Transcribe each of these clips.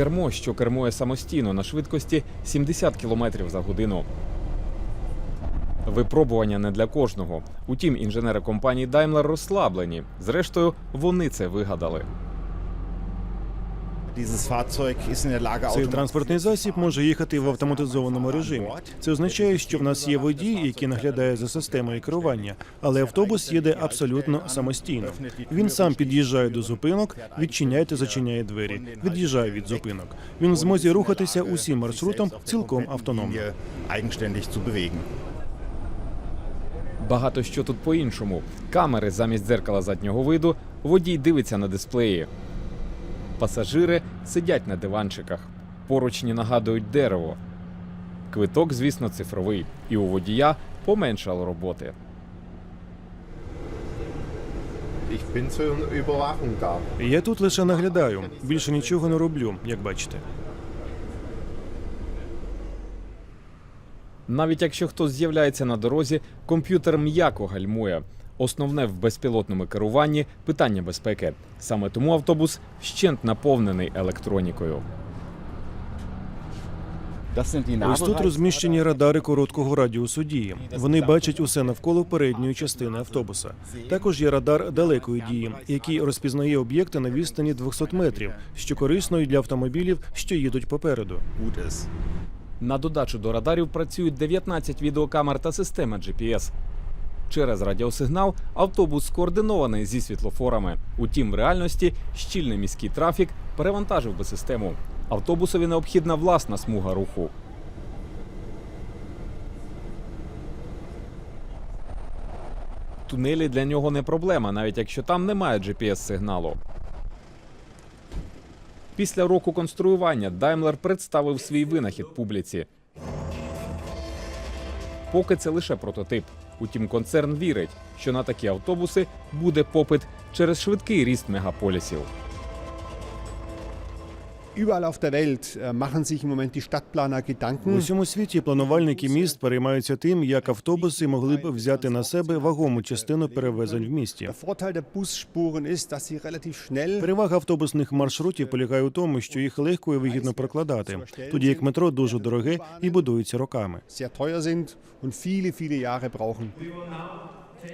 Кермо, що кермує самостійно на швидкості 70 км за годину. Випробування не для кожного. Утім, інженери компанії Daimler розслаблені. Зрештою, вони це вигадали. Цей транспортний засіб може їхати в автоматизованому режимі. Це означає, що в нас є водій, який наглядає за системою керування, але автобус їде абсолютно самостійно. Він сам під'їжджає до зупинок, відчиняє та зачиняє двері, від'їжджає від зупинок. Він в змозі рухатися усім маршрутом цілком автономно. Багато що тут по-іншому. Камери замість дзеркала заднього виду, водій дивиться на дисплеї. Пасажири сидять на диванчиках. Поручні нагадують дерево. Квиток, звісно, цифровий, і у водія поменшало роботи. Я тут лише наглядаю, більше нічого не роблю, як бачите. Навіть якщо хтось з'являється на дорозі, комп'ютер м'яко гальмує. Основне в безпілотному керуванні питання безпеки. Саме тому автобус вщент наповнений електронікою. Ось тут розміщені радари короткого радіусу дії. Вони бачать усе навколо передньої частини автобуса. Також є радар далекої дії, який розпізнає об'єкти на відстані 200 метрів, що корисно і для автомобілів, що їдуть попереду. На додачу до радарів працюють 19 відеокамер та система GPS. Через радіосигнал автобус скоординований зі світлофорами. Утім, в реальності щільний міський трафік перевантажив би систему. Автобусові необхідна власна смуга руху. Тунелі для нього не проблема, навіть якщо там немає GPS-сигналу. Після року конструювання Daimler представив свій винахід публіці. Поки це лише прототип. Утім, концерн вірить, що на такі автобуси буде попит через швидкий ріст мегаполісів. Überall auf der Welt äh, machen sich im Moment die Stadtplaner В Gedanken. усьому світі планувальники міст переймаються тим, як автобуси могли б взяти на себе вагому частину перевезень в місті. Der Vorteil der Busspuren ist, dass sie relativ schnell Перевага автобусних маршрутів полягає у тому, що їх легко і вигідно прокладати, тоді як метро дуже дороге і будується роками. sehr teuer sind und viele, viele Jahre brauchen.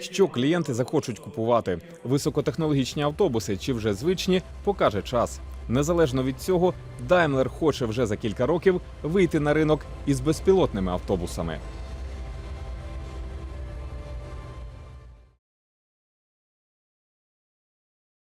Що клієнти захочуть купувати високотехнологічні автобуси чи вже звичні, покаже час. Незалежно від цього, Daimler хоче вже за кілька років вийти на ринок із безпілотними автобусами.